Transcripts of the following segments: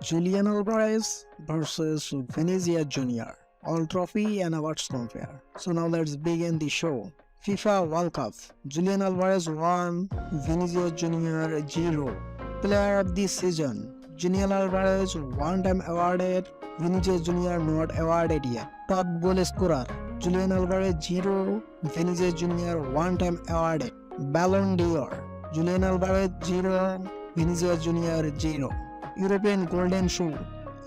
Julian Alvarez versus Venezia Jr. All trophy and awards compare. So now let's begin the show. FIFA World Cup. Julian Alvarez won, Venezia Jr. 0. Player of the season. Julian Alvarez one time awarded, Venezia Jr. not awarded yet. Top goal scorer. Julian Alvarez 0, Venezia Jr. one time awarded. Ballon d'Or. Julian Alvarez 0, Venezia Jr. 0. European Golden Shoe.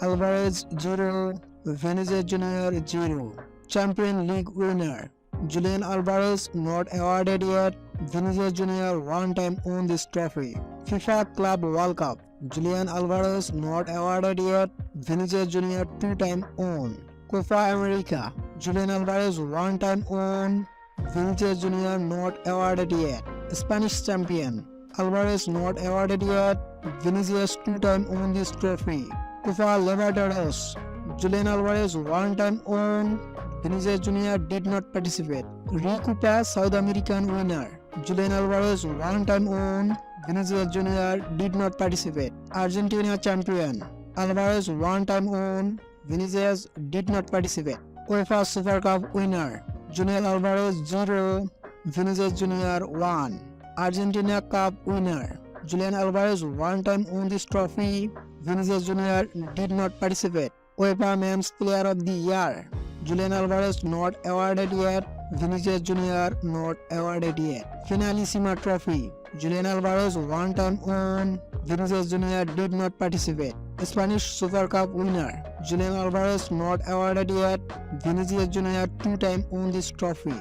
Alvarez 0, Venezia Jr. 0. Champion League winner. Julian Alvarez not awarded yet. Venezia Jr. one time won this trophy. FIFA Club World Cup. Julian Alvarez not awarded yet. Venezia Jr. two time won. Copa America. Julian Alvarez one time won. Venezia Jr. not awarded yet. Spanish champion. Alvarez not awarded yet. Vinicius two-time won this trophy. Copa Libertadores. Julian Alvarez one-time won. Vinicius Jr. did not participate. Recopa South American winner. Julian Alvarez one-time won. Vinicius Jr. did not participate. Argentina champion. Alvarez one-time won. Vinicius did not participate. UEFA Super Cup winner. Julian Alvarez 0. Vinicius Jr. 1. Argentina Cup winner. Julian Alvarez one time won this trophy. Vinicius Jr. did not participate. UEFA Men's Player of the Year. Julian Alvarez not awarded yet. Vinicius Jr. not awarded yet. Finalissima Trophy. Julian Alvarez one time won. Vinicius Jr. did not participate. Spanish Super Cup winner. Julian Alvarez not awarded yet. Vinicius Jr. two time won this trophy.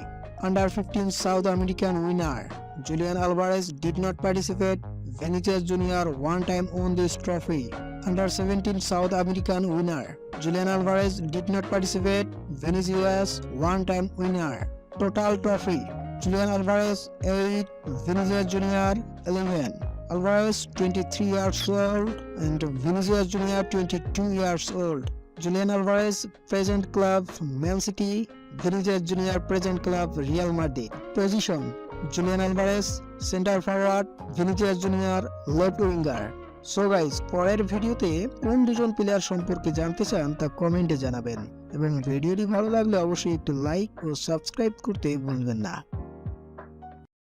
Under 15 South American winner. Julian Alvarez did not participate. Vinicius Jr. one time won this trophy. Under 17 South American winner. Julian Alvarez did not participate. Vinicius one time winner. Total trophy. Julian Alvarez 8, Vinicius Jr. 11. Alvarez 23 years old and Vinicius Jr. 22 years old. Julian Alvarez present club Man City Vinicius junior present club Real Madrid position Julian Alvarez centre forward Vinicius junior left winger so guys পরের ভিডিওতে কোন দুজন player সম্পর্কে জানতে চান তা কমেন্টে জানাবেন। এবং ভিডিওটি ভালো লাগলে অবশ্যই একটু লাইক ও সাবস্ক্রাইব করতে ভুলবেন না।